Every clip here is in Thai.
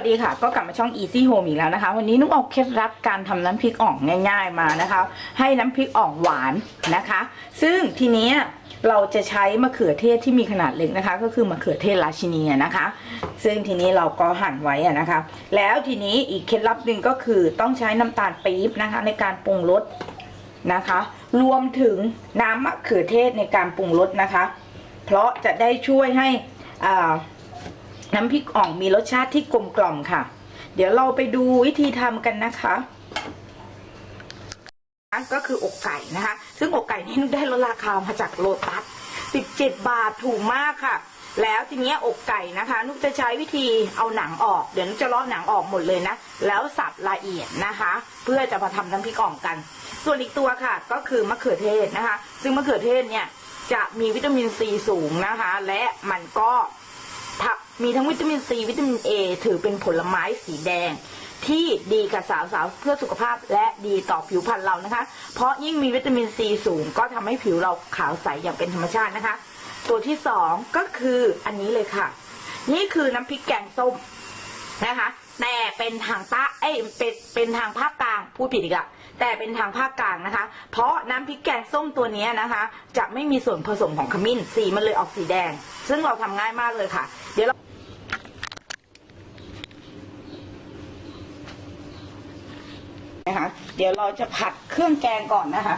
วัสดีค่ะ ก็กลับมาช่อง Easy Home อีกแล้วนะคะ วันนี้นุ๊กเอาเคล็ดลับการทำน้ำพริกอ่องง่าย ๆมานะคะ ให้น้ำพริกอ่องหวานนะคะ ซึ่งทีนี้เราจะใช้มะเขือเทศที่มีขนาดเล็กนะคะ ก็คือมะเขือเทศราชินีนะคะ ซึ่งทีนี้เราก็หั่นไว้อะนะคะ แล้วทีนี้อีกเคล็ดลับหนึ่งก็คือต้องใช้น้ำตาลปี๊บนะคะ ในการปรุงรสนะคะ รวมถึงน้ำมะเขือเทศในการปรุงรสนะคะ เพราะจะได้ช่วยให้อ่า น้ำพริกอ่องมีรสชาติที่กลมกล่อมค่ะ เดี๋ยวเราไปดูวิธีทำกันนะคะก็คืออกไก่นะคะ ซึ่งอกไก่นี่นุได้ลดราคามาจากโลตัส17 บาทถูกมากค่ะ แล้วทีนี้อกไก่นะคะ นุกจะใช้วิธีเอาหนังออก เดี๋ยวนุกจะลาะหนังออกหมดเลยนะ แล้วสับละเอียดนะคะ เพื่อจะมาทำน้ำพริกอ่องกัน ส่วนอีกตัวค่ะ ก็คือมะเขือเทศนะคะ ซึ่งมะเขือเทศเนี่ยจะมีวิตามินซีสูงนะคะ และมันก็ มีทั้งวิตามินซีวิตามินเอถือเป็นผลไม้สีแดง ที่ดีกับสาวๆเพื่อสุขภาพและดีต่อผิวพรรณเรานะคะ เพราะยิ่งมีวิตามินซีสูงก็ทำให้ผิวเราขาวใสอย่างเป็นธรรมชาตินะคะ ตัวที่สองก็คืออันนี้เลยค่ะ นี่คือน้ำพริกแกงส้มนะคะ แต่เป็นทางใต้เอ้ยเป็นเป็นทางภาคกลางพูดผิดอีกละแต่เป็นทางภาคกลางนะคะ เพราะน้ำพริกแกงส้มตัวนี้นะคะ จะไม่มีส่วนผสมของขมิ้น สีมันเลยออกสีแดง ซึ่งเราทำง่ายมากเลยค่ะ เดี๋ยวเรา นะคะ เดี๋ยวเราจะผัดเครื่องแกงก่อนนะคะ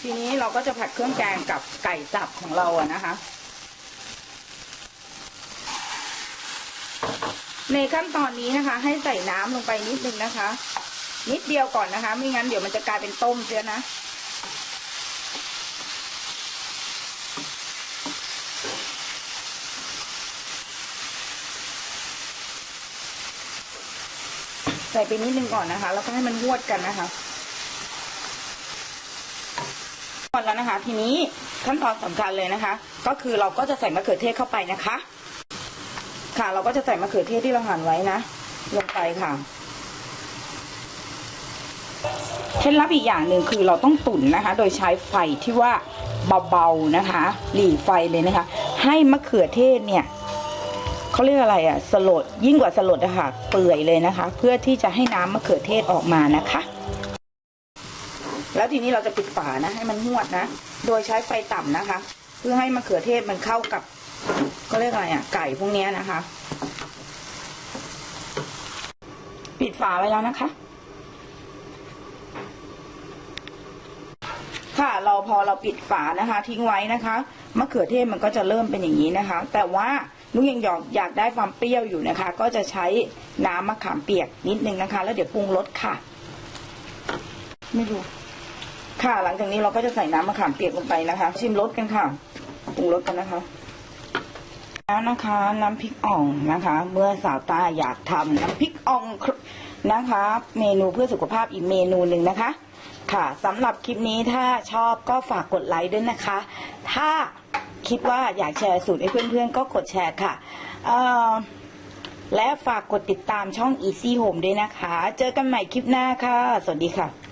ทีนี้เราก็จะผัดเครื่องแกงกับไก่สับของเราอะนะคะในขั้นตอนนี้นะคะ ให้ใส่น้ำลงไปนิดนึงนะคะ นิดเดียวก่อนนะคะ ไม่งั้นเดี๋ยวมันจะกลายเป็นต้มเสียนะ ใส่ไปนิดนึงก่อนนะคะ แล้วก็ให้มันวดกันนะคะก่อนแล้วนะคะ ทีนี้ขั้นตอนสำคัญเลยนะคะ ก็คือเราก็จะใส่มะเขือเทศเข้าไปนะคะ ค่ะเราก็จะใส่มะเขือเทศที่เราหั่นไว้นะลงไปค่ะเคล็ดลับอีกอย่างหนึ่งคือเราต้องตุ๋นนะคะ โดยใช้ไฟที่ว่าเบาๆนะคะ หลีไฟเลยนะคะ ให้มะเขือเทศเนี่ย เขาเรียกอะไรอะสลดยิ่งกว่าสลดอะค่ะเปื่อยเลยนะคะ เพื่อที่จะให้น้ำมะเขือเทศออกมานะคะ แล้วทีนี้เราจะปิดฝานะ ให้มันงวดนะ โดยใช้ไฟต่ำนะคะ เพื่อให้มะเขือเทศมันเข้ากับเขาเรียกอะไรอะไก่พวกนี้นะคะ ปิดฝาไว้แล้วนะคะ ค่ะ เราพอเราปิดฝานะคะ ทิ้งไว้นะคะมะเขือเทศมันก็จะเริ่มเป็นอย่างนี้นะคะ แต่ว่านุ้ยยังอยากอยากได้ความเปรี้ยวอยู่นะคะ ก็จะใช้น้ำมะขามเปียกนิดนึงนะคะ แล้วเดี๋ยวปรุงรสค่ะ ไม่รู้ค่ะหลังจากนี้เราก็จะใส่น้ำมะขามเปียกลงไปนะคะ ชิมรสกันค่ะปรุงรสกันนะคะแล้วนะคะน้ำพริกอ่องนะคะ เมื่อสาวตาอยากทำน้ำพริกอ่องนะคะ เมนูเพื่อสุขภาพอีกเมนูหนึ่งนะคะ ค่ะสำหรับคลิปนี้ถ้าชอบก็ฝากกดไลค์ด้วยนะคะ ถ้าคิดว่าอยากแชร์สูตรให้เพื่อนๆ ก็กดแชร์ค่ะและฝากกดติดตามช่อง Easy Home ด้วยนะคะ เจอกันใหม่คลิปหน้าค่ะ สวัสดีค่ะ